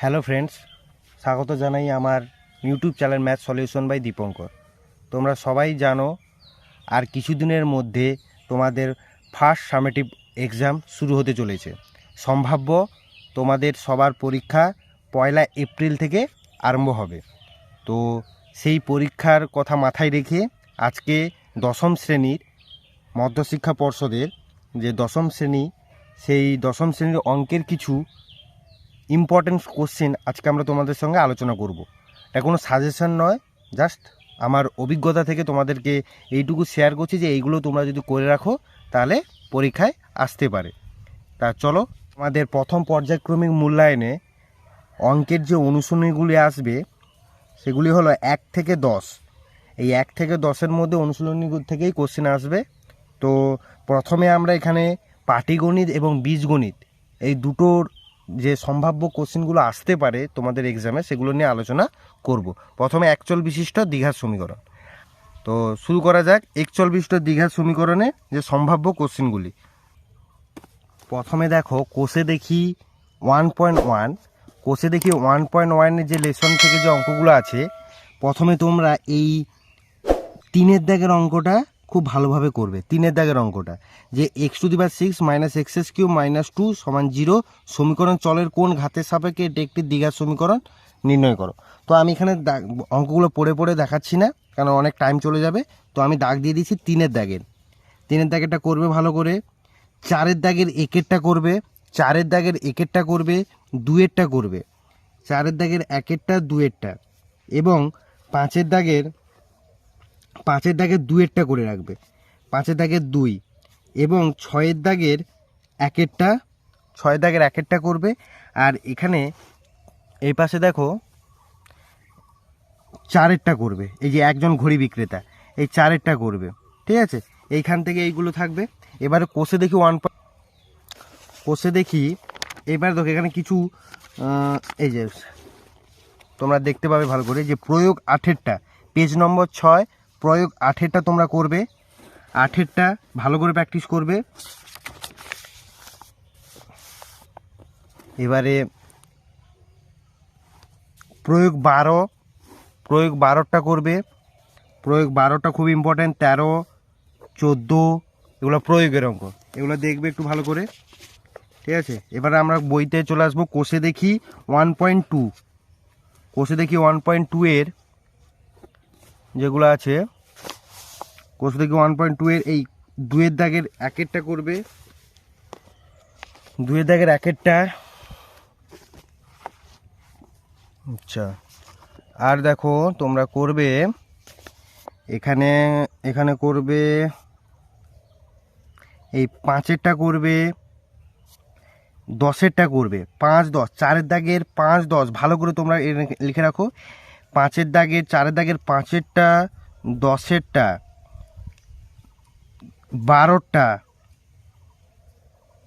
Hello friends, স্বাগত জানাই আমার YouTube channel math solution by Dipankar. তোমরা সবাই জানো, আর কিছুদিনের মধ্যে তোমাদের ফার্স্ট সামেটিভ এক্সাম শুরু হতে চলেছে। সম্ভাব্য তোমাদের সবার পরীক্ষা পয়লা এপ্রিল থেকে আরম্ভ হবে। তো সেই পরীক্ষার কথা মাথায় রেখে আজকে দশম শ্রেণির মধ্যশিক্ষা পর্ষদের যে দশম শ্রেণি, সেই দশম শ্রেণির অঙ্কের কিছু ইম্পর্টেন্ট কোশ্চেন আজকে আমরা তোমাদের সঙ্গে আলোচনা করব। এটা কোনো সাজেশন নয় জাস্ট আমার অভিজ্ঞতা থেকে তোমাদেরকে এইটুকু শেয়ার করছি যে এইগুলো তোমরা যদি করে রাখো, তাহলে পরীক্ষায় আসতে পারে। তা চলো, আমাদের প্রথম পর্যায়ক্রমিক মূল্যায়নে অঙ্কের যে অনুশীলনীগুলি আসবে, সেগুলি হলো এক থেকে দশ। এই এক থেকে দশের মধ্যে অনুশীলনী থেকেই কোশ্চেন আসবে। তো প্রথমে আমরা এখানে পাটিগণিত এবং বীজগণিত, এই দুটোর যে সম্ভাব্য কোশ্চেনগুলো আসতে পারে তোমাদের এক্সামে সেগুলো নিয়ে আলোচনা করব। প্রথমে একচল বিশিষ্ট দীঘার সমীকরণ। তো শুরু করা যাক একচল বিশিষ্ট দীঘার সমীকরণে যে সম্ভাব্য কোশ্চেনগুলি। প্রথমে দেখো, কোষে দেখি ওয়ান পয়েন্ট ওয়ান কোষে দেখি ওয়ান পয়েন্ট ওয়ানের যে লেসন থেকে যে অঙ্কগুলো আছে, প্রথমে তোমরা এই তিনের দাগের অঙ্কটা খুব ভালোভাবে করবে, তিনের দাগের অঙ্কটা। যে x to the power six minus x S Q minus two সমান জিরো সমীকরণ চলের কোন ঘাতের সাপেক্ষে এটি একটি দীঘার সমীকরণ নির্ণয় করো। তো আমি এখানে অঙ্কগুলো পড়ে পড়ে দেখাচ্ছি না, কারণ অনেক টাইম চলে যাবে। তো আমি দাগ দিয়ে দিচ্ছি তিনের দাগের। তিনের দাগেরটা করবে ভালো করে। চারের দাগের একেরটা করবে। চারের দাগের একেরটা করবে। দুয়েরটা করবে। চারের দাগের একেরটা দুয়েরটা এবং পাঁচের দাগের পাঁচের দাগের দুয়েরটা করে রাখবে। পাঁচের দাগের দুই এবং ছয়ের দাগের একেরটা, ছয়ের দাগের একেরটা করবে। আর এখানে এই পাশে দেখো চারেরটা করবে। এই যে একজন ঘড়ি বিক্রেতা, এই চারেরটা করবে। ঠিক আছে? এইখান থেকে এইগুলো থাকবে। এবারে কোষে দেখি ওয়ান কোষে দেখি, এবার দেখো এখানে কিছু এই যে তোমরা দেখতে পাবে ভালো করে যে প্রয়োগ আঠেরটা পেজ নম্বর ছয় প্রয়োগ আঠেরটা তোমরা করবে। আঠেরটা ভালো করে প্র্যাকটিস করবে। এবারে প্রয়োগ বারো, প্রয়োগ বারোটা করবে। প্রয়োগ বারোটা খুব ইম্পর্ট্যান্ট তেরো, চোদ্দ, এগুলো প্রয়োগের অঙ্ক। এগুলো দেখবে একটু ভালো করে। ঠিক আছে? এবারে আমরা বইতে চলে আসব, কোষে দেখি ওয়ান পয়েন্ট টু কোষে দেখি ওয়ান পয়েন্ট টু এর যেগুলো আছে কোষে দেখি ওয়ান পয়েন্ট টু এর এই দুয়ের দাগের একেরটা করবে। দুয়ের দাগের একেরটা। আচ্ছা। আর দেখো, তোমরা করবে, এখানে এখানে করবে, এই পাঁচেরটা করবে, দশেরটা করবে। পাঁচ দশ, চারের দাগের পাঁচ দশ, ভালো করে তোমরা লিখে রাখো। পাঁচের দাগের, চারের দাগের পাঁচেরটা, দশেরটা বারোটা,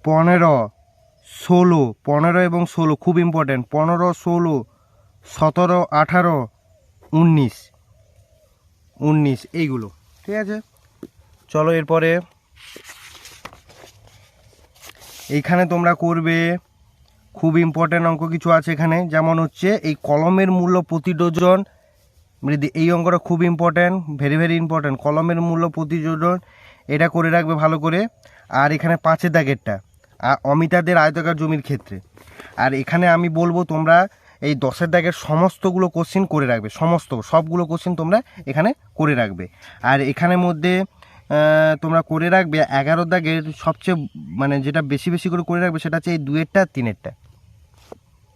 পনেরো, ষোলো, পনেরো এবং ষোলো খুব ইম্পর্ট্যান্ট পনেরো, ষোলো, সতেরো, আঠারো, উনিশ উনিশ, এইগুলো, ঠিক আছে? চলো এরপরে, এইখানে তোমরা করবে, খুব ইম্পর্ট্যান্ট অঙ্ক কিছু আছে এখানে, যেমন হচ্ছে এই কলমের মূল্য প্রতি ডজন, এই অঙ্কটা খুব ইম্পর্ট্যান্ট ভেরি ভেরি ইম্পর্ট্যান্ট কলমের মূল্য প্রতি ডজন এটা করে রাখবে ভালো করে। আর এখানে পাঁচের দাগেরটা। আর অমিতাদের আয়তকার জমির ক্ষেত্রে। আর এখানে আমি বলব তোমরা এই দশের দাগের সমস্তগুলো কোশ্চিন করে রাখবে। সমস্ত, সবগুলো কোশ্চিন তোমরা এখানে করে রাখবে। আর এখানের মধ্যে তোমরা করে রাখবে এগারো দাগের সবচেয়ে মানে যেটা বেশি বেশি করে করে রাখবে সেটা হচ্ছে এই দুয়েরটা তিনেরটা।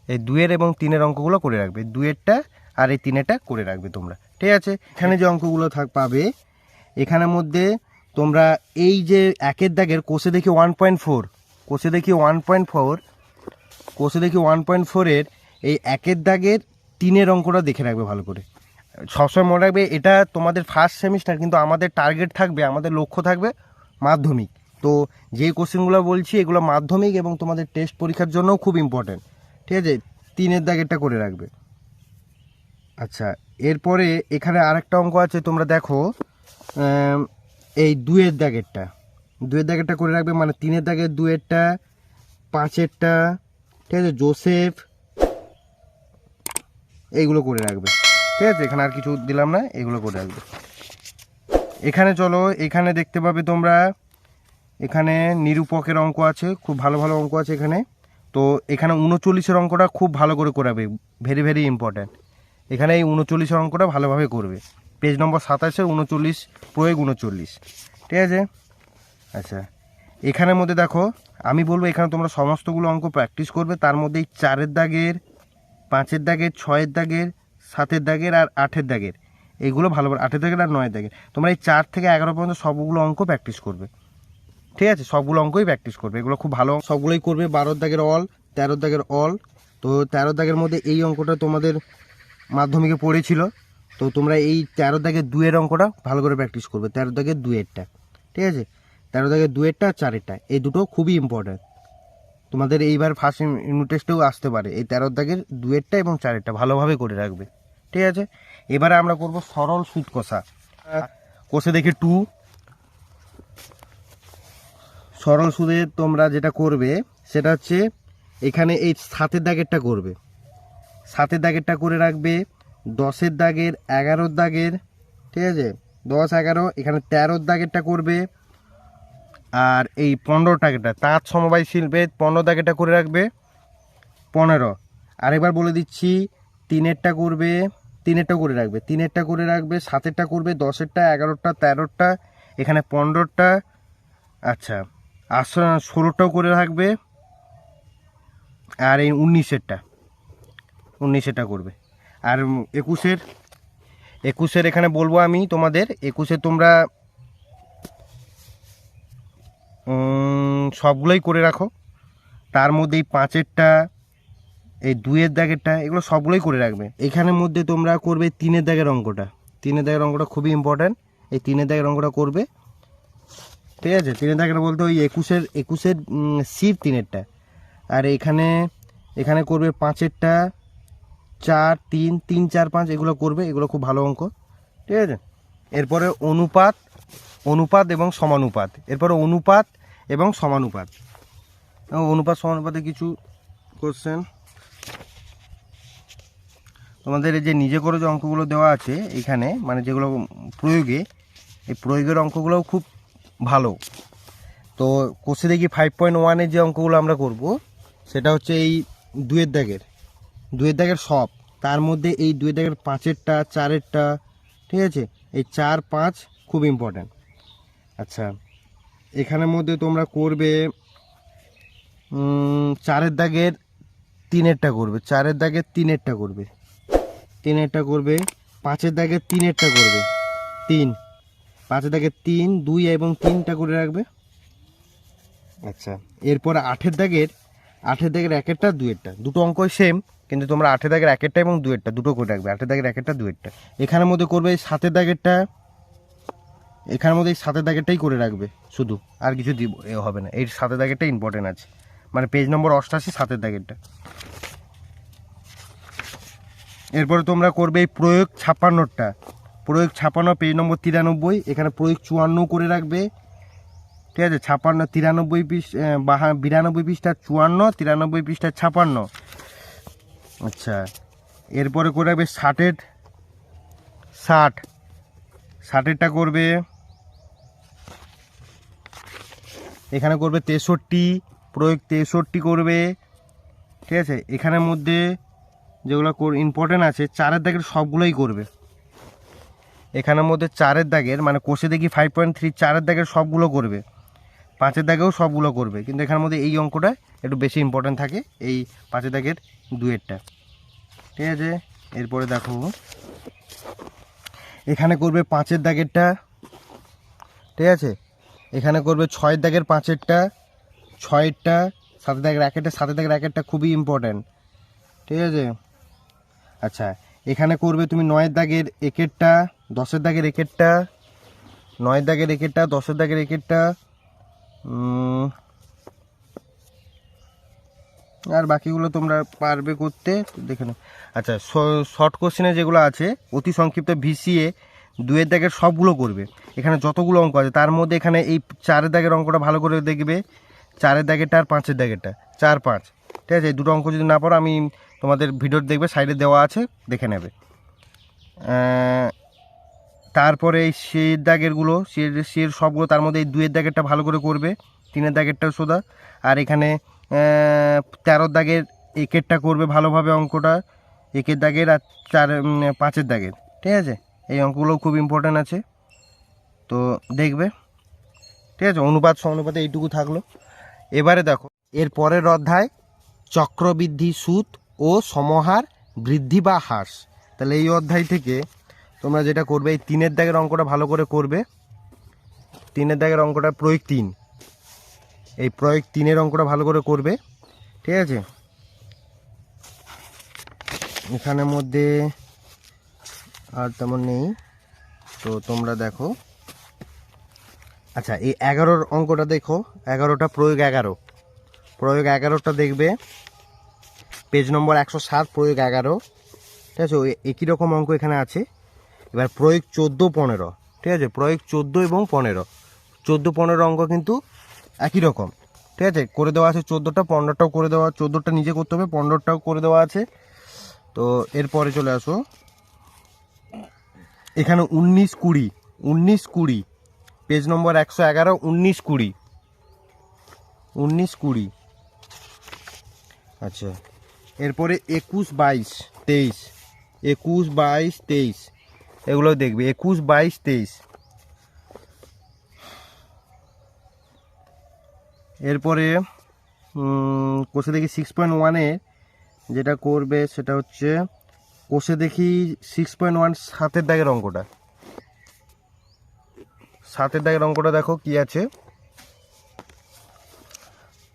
এই দুয়ের এবং তিনের অঙ্কগুলো করে রাখবে। দুয়েরটা আর এই তিনেরটা করে রাখবে তোমরা। ঠিক আছে? এখানে যে অঙ্কগুলো থাক, পাবে এখানের মধ্যে তোমরা এই যে একের দাগের কোষে দেখি ওয়ান পয়েন্ট ফোর কোষে দেখি ওয়ান পয়েন্ট ফোর কোষে দেখি ওয়ান পয়েন্ট ফোরের এই একের দাগের তিনের অঙ্কটা দেখে রাখবে ভালো করে। সবসময় মনে রাখবে এটা তোমাদের ফার্স্ট সেমিস্টার কিন্তু আমাদের টার্গেট থাকবে, আমাদের লক্ষ্য থাকবে মাধ্যমিক। তো যে কোশ্চেনগুলো বলছি, এগুলো মাধ্যমিক এবং তোমাদের টেস্ট পরীক্ষার জন্যও খুব ইম্পর্ট্যান্ট ঠিক আছে? তিনের দাগেরটা করে রাখবে। আচ্ছা এরপরে এখানে আরেকটা অঙ্ক আছে, তোমরা দেখো এই দুয়ের দাগেরটা। দুয়ের দাগেরটা করে রাখবে মানে তিনের দাগের দুয়েরটা পাঁচেরটা, ঠিক আছে, জোসেফ, এইগুলো করে রাখবে। ঠিক আছে, এখানে আর কিছু দিলাম না, এগুলো করে রাখবে। এখানে চলো, এখানে দেখতে পাবে তোমরা, এখানে নিরূপকের অঙ্ক আছে, খুব ভালো ভালো অঙ্ক আছে এখানে। তো এখানে উনচল্লিশের অঙ্কটা খুব ভালো করে করাবে ভেরি ভেরি ইম্পর্ট্যান্ট এখানে এই উনচল্লিশের অঙ্কটা ভালোভাবে করবে। পেজ নম্বর সাতাশে উনচল্লিশ, প্রয়োগ উনচল্লিশ। ঠিক আছে? আচ্ছা। এখানের মধ্যে দেখো, আমি বলব এখানে তোমরা সমস্তগুলো অঙ্ক প্র্যাকটিস করবে। তার মধ্যে এই চারের দাগের, পাঁচের দাগের, ছয়ের দাগের, সাতের দাগের আর আটের দাগের। এইগুলো ভালো আটের দাগের আর নয়ের দাগের। তোমরা এই চার থেকে এগারো পর্যন্ত সবগুলো অঙ্ক প্র্যাকটিস করবে। ঠিক আছে? সবগুলো অঙ্কই প্র্যাকটিস করবে। এগুলো খুব ভালো। সবগুলোই করবে বারোর দাগের অল তেরোর দাগের অল তো তেরোর দাগের মধ্যে এই অঙ্কটা তোমাদের মাধ্যমিকে পড়েছিল। তো তোমরা এই তেরো দাগের দুয়ের অঙ্কটা ভালো করে প্র্যাকটিস করবে, তেরো দাগের দুয়েরটা ঠিক আছে? তেরো দাগের দুয়েরটা আর চারেরটা, এই দুটো খুবই ইম্পর্ট্যান্ট তোমাদের এইবার ফার্স্ট ইউনিট টেস্টেও আসতে পারে, এই তেরো দাগের দুয়েরটা এবং চারেরটা ভালোভাবে করে রাখবে, ঠিক আছে? এবারে আমরা করব সরল সুদ কষা। কষে দেখে টু। সরল সুদে তোমরা যেটা করবে, সেটা হচ্ছে এখানে এই সাতের দাগেরটা করবে। সাতের দাগেরটা করে রাখবে দশের দাগের, এগারোর দাগের, ঠিক আছে? দশ, এগারো, এখানে তেরোর দাগেরটা করবে। আর এই পনেরো টাকাটা তাঁত সমবায় শিল্পে পনেরো দাগেরটা করে রাখবে। পনেরো। আরেকবার বলে দিচ্ছি, তিনেরটা করবে তিনেরটা করে রাখবে। তিনেরটা করে রাখবে, সাতেরটা করবে, দশেরটা এগারোটা তেরোটা এখানে পনেরোটা আচ্ছা আটশো ষোলোটাও করে রাখবে। আর এই উনিশেরটা উনিশেরটা করবে। আর একুশের একুশের এখানে বলব আমি তোমাদের, একুশে তোমরা সবগুলোই করে রাখো। তার মধ্যে এই পাঁচেরটা, এই দুইয়ের দাগেরটা, এগুলো সবগুলোই করে রাখবে। এখানের মধ্যে তোমরা করবে তিনের দাগের অঙ্কটা। তিনের দাগের অঙ্কটা খুবই ইম্পর্ট্যান্ট এই তিনের দাগের অঙ্কটা করবে। ঠিক আছে? তিনের দাগের বলতে ওই একুশের একুশের সির তিনেরটা। আর এখানে এখানে করবে পাঁচেরটা চার, তিন তিন, চার, পাঁচ এগুলো করবে, এগুলো খুব ভালো অঙ্ক। ঠিক আছে? এরপরে অনুপাত অনুপাত এবং সমানুপাত। এরপরে অনুপাত এবং সমানুপাত। অনুপাত, সমানুপাতে কিছু কোশ্চেন তোমাদের এই যে নিজে করে যে অঙ্কগুলো দেওয়া আছে, এখানে মানে যেগুলো প্রয়োগে, এই প্রয়োগের অঙ্কগুলোও খুব ভালো। তো কোষে দেখি ফাইভ পয়েন্ট ওয়ানের যে অঙ্কগুলো আমরা করব, সেটা হচ্ছে এই দুয়ের দাগের। দুয়ের দাগের সব। তার মধ্যে এই দুয়ের দাগের পাঁচেরটা, চারেরটা, ঠিক আছে? এই চার পাঁচ খুব ইম্পর্ট্যান্ট আচ্ছা এখানের মধ্যে তোমরা করবে চারের দাগের তিনেরটা করবে, চারের দাগের তিনেরটা করবে। তিনেরটা করবে, পাঁচের দাগের তিনেরটা করবে। তিন। পাঁচের দাগের তিন, দুই এবং তিনটা করে রাখবে। আচ্ছা এরপর আঠের দাগের আঠের দাগের একেরটা দুয়েরটা দুটো অঙ্কই সেম কিন্তু তোমরা আঠের দাগের একেরটা এবং দুয়েরটা, দুটো করে রাখবে আঠের দাগের একেরটা, দুয়েরটা। এখানের মধ্যে করবে এই সাতের দাগেরটা, এখানের মধ্যে এই সাতের দাগেরটাই করে রাখবে, শুধু। আর কিছু দিব, এ হবে না, এই সাতের দাগেরটা ইম্পর্টেন্ট আছে। মানে পেজ নম্বর অষ্টাশি, সাতের দাগেরটা। এরপরে তোমরা করবে এই প্রয়োগ ছাপ্পান্নটা। প্রয়োগ ছাপ্পান্ন পেজ নম্বর তিরানব্বই, এখানে প্রয়োগ চুয়ান্ন করে রাখবে। ঠিক আছে? ছাপ্পান্ন, তিরানব্বই পিস বাহা, বিরানব্বই পিসটা চুয়ান্ন, তিরানব্বই পিসটা ছাপ্পান্ন। আচ্ছা। এরপরে করে রাখবে ষাটের ষাট। ষাটেরটা করবে, এখানে করবে তেষট্টি, প্রয়োগ তেষট্টি করবে, ঠিক আছে? এখানের মধ্যে যেগুলো ইম্পর্টেন্ট আছে, চারের দাগের সবগুলোই করবে। এখানের মধ্যে চারের দাগের মানে কোষে দেখি ফাইভ পয়েন্ট থ্রি চারের দাগের সবগুলো করবে। পাঁচের দাগেও সবগুলো করবে। কিন্তু এখানের মধ্যে এই অঙ্কটা একটু বেশি ইম্পর্টেন্ট থাকে, এই পাঁচের দাগের দুয়েরটা ঠিক আছে? এরপরে দেখো। এখানে করবে পাঁচের দাগেরটা। ঠিক আছে? এখানে করবে ছয়ের দাগের পাঁচেরটা, ছয়েরটা, সাতের দাগের একেরটা, সাতের দাগের একেরটা খুবই ইম্পর্ট্যান্ট ঠিক আছে? আচ্ছা এখানে করবে তুমি নয়ের দাগের একেরটা, দশের দাগের একেরটা, নয়ের দাগের একেরটা, দশের দাগের একেরটা আর বাকিগুলো তোমরা পারবে করতে, দেখে নাও। আচ্ছা শর্ট কোশ্চেনে যেগুলো আছে, অতি সংক্ষিপ্ত ভিসিএ, দুয়ের দাগের সবগুলো করবে। এখানে যতগুলো অঙ্ক আছে, তার মধ্যে এখানে এই চারের দাগের অঙ্কটা ভালো করে দেখবে। চারের দাগেরটা আর পাঁচের দাগেরটা, চার, পাঁচ। ঠিক আছে? এই দুটো অঙ্ক যদি না পারো আমি তোমাদের ভিডিও দেখবে, সাইডে দেওয়া আছে, দেখে নেবে। তারপরে এই শের দাগেরগুলো শের শের সবগুলো তার মধ্যে এই দুয়ের দাগেরটা ভালো করে করবে, তিনের দাগেরটাও সোদা আর এখানে তেরোর দাগের একেরটা করবে ভালোভাবে অঙ্কটা, একের দাগের আর চার পাঁচের দাগের, ঠিক আছে? এই অঙ্কগুলো খুব ইম্পর্ট্যান্ট আছে। তো দেখবে, ঠিক আছে? অনুপাত অনুপাতে এইটুকু থাকল। এবারে দেখো, এর পরের অধ্যায়, চক্রবৃদ্ধি সুদ ও সমহার বৃদ্ধি বা হ্রাস। তাহলে এই অধ্যায় থেকে তোমরা যেটা করবে, এই তিনের দাগের অঙ্কটা ভালো করে করবে। তিনের দাগের অঙ্কটা প্রয়োগ তিন। এই প্রয়োগ তিনের অঙ্কটা ভালো করে করবে, ঠিক আছে? এখানের মধ্যে আর তেমন নেই। তো তোমরা দেখো। আচ্ছা এই এগারোর অঙ্কটা দেখো। এগারোটা প্রয়োগ এগারো। প্রয়োগ এগারোটা দেখবে। পেজ নম্বর একশো সাত, প্রয়োগ এগারো। ঠিক আছে? ওই একই রকম অঙ্ক এখানে আছে। এবার প্রয়োগ চোদ্দ, পনেরো। ঠিক আছে? প্রয়োগ চোদ্দ এবং পনেরো। চোদ্দ, পনেরো অঙ্ক কিন্তু একই রকম। ঠিক আছে? করে দেওয়া আছে চোদ্দোটা, পনেরোটাও করে দেওয়া, চোদ্দোটা নিজে করতে হবে, পনেরোটাও করে দেওয়া আছে। তো এরপরে চলে আসো। এখানে উনিশ কুড়ি উনিশ কুড়ি, পেজ নম্বর একশো এগারো, উনিশ কুড়ি। উনিশ কুড়ি। আচ্ছা। এরপরে একুশ, বাইশ, তেইশ। একুশ, বাইশ, তেইশ। এগুলো দেখবে। একুশ, বাইশ, তেইশ। এরপরে কোষে দেখি সিক্স পয়েন্ট ওয়ানে যেটা করবে সেটা হচ্ছে, কোষে দেখি সিক্স পয়েন্ট ওয়ান সাতের দাগের অঙ্কটা। সাতের দাগের অঙ্কটা দেখো কি আছে।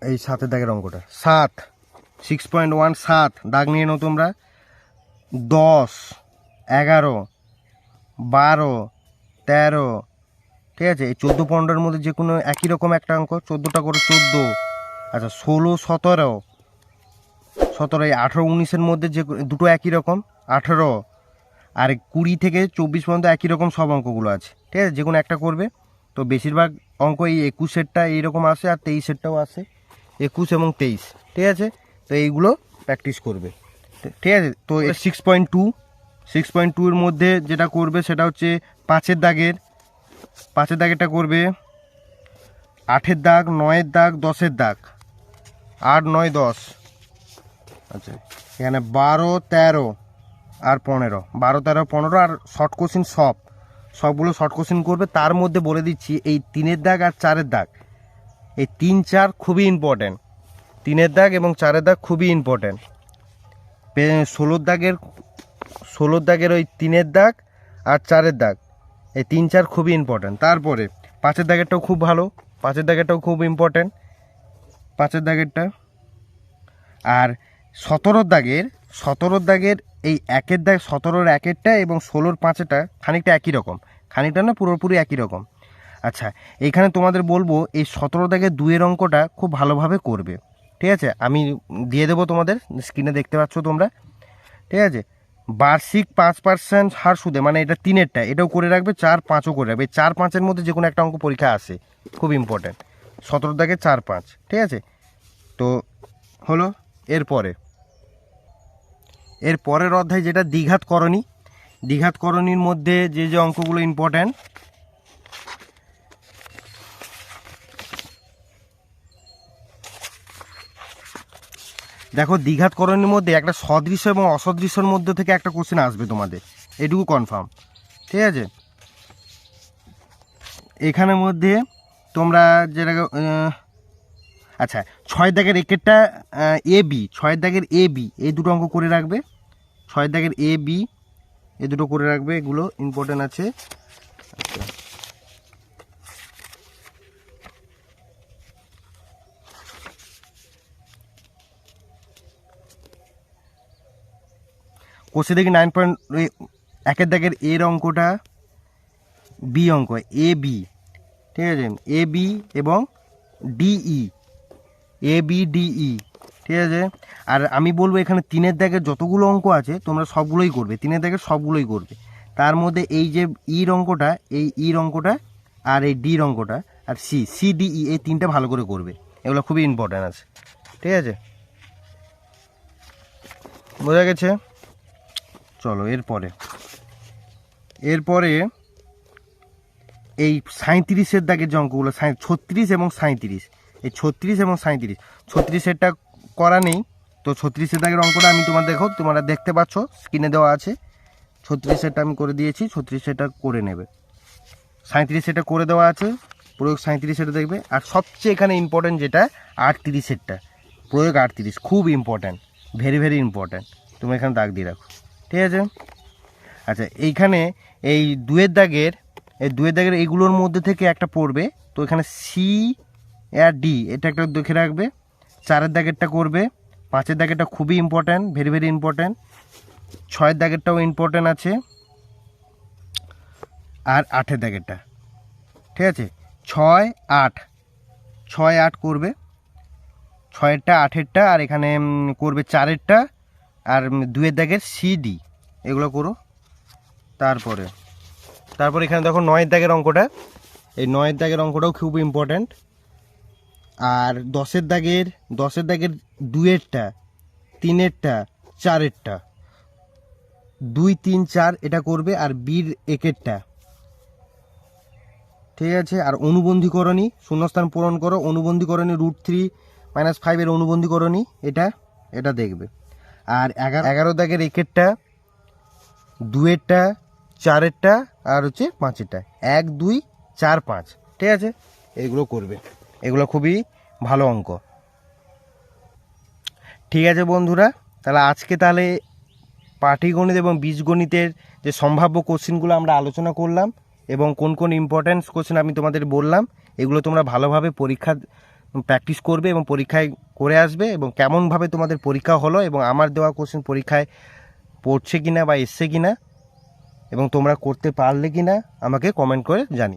এই সাতের দাগের অঙ্কটা। সাত সিক্স পয়েন্ট ওয়ান সাত, দাগ নিয়ে নাও তোমরা। দশ, এগারো বারো, তেরো, ঠিক আছে? এই চোদ্দ পনেরোর মধ্যে যে কোনো একই রকম একটা অঙ্ক, চোদ্দোটা করে চোদ্দ। আচ্ছা ষোলো, সতেরো সতেরো, এই আঠেরো, উনিশের মধ্যে যে দুটো একই রকম, আঠেরো। আর কুড়ি থেকে চব্বিশ পর্যন্ত একই রকম সব অঙ্কগুলো আছে, ঠিক আছে? যে কোনো একটা করবে। তো বেশিরভাগ অঙ্ক এই একুশ একুশেরটা এইরকম আসে আর তেইশ তেইশেরটাও আসে। একুশ এবং তেইশ, ঠিক আছে? তো এইগুলো প্র্যাকটিস করবে, ঠিক আছে? তো six point two six point two এর মধ্যে যেটা করবে সেটা হচ্ছে পাঁচের দাগের। পাঁচের দাগেরটা করবে আটের দাগ, নয়ের দাগ, দশের দাগ। আট, নয়, দশ। আচ্ছা এখানে বারো, তেরো আর পনেরো। বারো, তেরো, পনেরো আর শর্ট কোশ্চিন সব। সবগুলো শর্ট কোশ্চিন করবে। তার মধ্যে বলে দিচ্ছি এই তিনের দাগ আর চারের দাগ। এই তিন, চার খুবই ইম্পর্ট্যান্ট তিনের দাগ এবং চারের দাগ খুবই ইম্পর্ট্যান্ট ষোলোর দাগের ষোলোর দাগের ওই তিনের দাগ আর চারের দাগ। এই তিন চার খুবই ইম্পর্ট্যান্ট তারপরে পাঁচের দাগেরটাও খুব ভালো, পাঁচের দাগেরটাও খুব ইম্পর্ট্যান্ট পাঁচের দাগেরটা আর সতেরোর দাগের সতেরোর দাগের এই একের দাগ, সতেরোর একেরটা এবং ষোলোর পাঁচেরটা খানিকটা একই রকম। খানিকটা না পুরোপুরি একই রকম। আচ্ছা এইখানে তোমাদের বলব, এই সতেরো দাগের দুয়ের অঙ্কটা খুব ভালোভাবে করবে। ঠিক আছে? আমি দিয়ে দেবো তোমাদের স্ক্রিনে দেখতে পাচ্ছ তোমরা। ঠিক আছে? বার্ষিক পাঁচ পার্সেন্ট হার সুদে মানে এটা তিনেরটা, এটাও করে রাখবে, চার পাঁচও করে রাখবে। চার পাঁচের মধ্যে যে কোনো একটা অঙ্ক পরীক্ষা আসে, খুব ইম্পর্ট্যান্ট সতেরো দাগে চার পাঁচ, ঠিক আছে? তো হলো এরপরে এর পরের অধ্যায় যেটা, দ্বিঘাত করণী। দ্বিঘাত করণীর মধ্যে যে যে অঙ্কগুলো ইম্পর্ট্যান্ট দেখো দ্বিঘাত করণীর মধ্যে একটা সদৃশ্য এবং অসদৃশ্যর মধ্যে থেকে একটা কোশ্চেন আসবে তোমাদের। এটুকু কনফার্ম ঠিক আছে? এখানের মধ্যে তোমরা যেটা আচ্ছা ছয় দাগের একেরটা এ, বি, ছয় দাগের এ, বি, এই দুটো অঙ্ক করে রাখবে। ছয় দাগের এ, বি, এ দুটো করে রাখবে, এগুলো ইম্পর্টেন্ট আছে। আচ্ছা। কোষে দেখি নাইন পয়েন্ট একের দাগের এর অঙ্কটা বি অঙ্ক এ বি ঠিক আছে? এ বি এবং D E A B D E ঠিক আছে? আর আমি বলব এখানে তিনের দাগের যতগুলো অঙ্ক আছে, তোমরা সবগুলোই করবে, তিনের দাগের সবগুলোই করবে। তার মধ্যে এই যে ইর অঙ্কটা, এই ইর অঙ্কটা আর এই ডির অঙ্কটা আর সি সি ডিই এই তিনটা ভালো করে করবে। এগুলো খুবই ইম্পর্ট্যান্ট আছে, ঠিক আছে? বোঝা গেছে? চলো, এরপরে। এরপরে এই সাঁত্রিশের দাগের যে অঙ্কগুলো ছত্রিশ এবং সাঁত্রিশ এই ছত্রিশ এবং সাঁত্রিশ ছত্রিশেরটা করা নেই, তো ছত্রিশের দাগের অঙ্কটা আমি তোমার দেখো, তোমরা দেখতে পাচ্ছ স্ক্রিনে দেওয়া আছে। ছত্রিশেরটা আমি করে দিয়েছি ছত্রিশেরটা করে নেবে। সাঁত্রিশেরটা করে দেওয়া আছে, প্রয়োগ সাঁত্রিশেরটা দেখবে। আর সবচেয়ে এখানে ইম্পর্ট্যান্ট যেটা আটত্রিশেরটা প্রয়োগ আটত্রিশ, খুব ইম্পর্ট্যান্ট ভেরি ভেরি ইম্পর্ট্যান্ট তুমি এখানে দাগ দিয়ে রাখো। ঠিক আছে? আচ্ছা এইখানে এই দুয়ের দাগের, এই দুয়ের দাগের এইগুলোর মধ্যে থেকে একটা পড়বে, তো এখানে সি আর ডি এটা একটা দেখে রাখবে। চারের দাগেরটা করবে, পাঁচের দাগেরটা খুবই ইম্পর্ট্যান্ট ভেরি ভেরি ইম্পর্ট্যান্ট ছয়ের দাগেরটাও ইম্পর্ট্যান্ট আছে। আর আটের দাগেরটা, ঠিক আছে? ছয়, আট। ছয়, আট করবে। ছয়েরটা আঠেরটা আর এখানে করবে চারেরটা। আর দুয়ের দাগের সিডি এগুলো করো। তারপরে, তারপর এখানে দেখো নয়ের দাগের অঙ্কটা। এই নয়ের দাগের অঙ্কটাও খুব ইম্পর্ট্যান্ট আর দশের দাগের দশের দাগের দুয়েরটা, তিনেরটা, চারেরটা। দুই, তিন, চার এটা করবে আর বীর একেরটা। ঠিক আছে? আর অনুবন্ধীকরণী শূন্যস্থান পূরণ করো অনুবন্ধীকরণী রুট থ্রি মাইনাস ফাইভের অনুবন্ধীকরণী এটা এটা দেখবে। আর এগারো এগারো দাগের একেরটা, দুয়েরটা, চারেরটা, আর হচ্ছে পাঁচেরটা। এক, দুই, চার, পাঁচ। ঠিক আছে? এগুলো করবে। এগুলো খুবই ভালো অঙ্ক। ঠিক আছে বন্ধুরা, তাহলে আজকে তাহলে পাটিগণিত এবং বীজগণিতের যে সম্ভাব্য কোশ্চেনগুলো আমরা আলোচনা করলাম এবং কোন কোন ইম্পর্ট্যান্স কোশ্চেন আমি তোমাদের বললাম, এগুলো তোমরা ভালোভাবে পরীক্ষা প্র্যাকটিস করবে এবং পরীক্ষায় করে আসবে এবং কেমনভাবে তোমাদের পরীক্ষা হলো এবং আমার দেওয়া কোশ্চেন পরীক্ষায় পড়ছে কিনা বা এসছে কিনা এবং তোমরা করতে পারলে কিনা আমাকে কমেন্ট করে জানি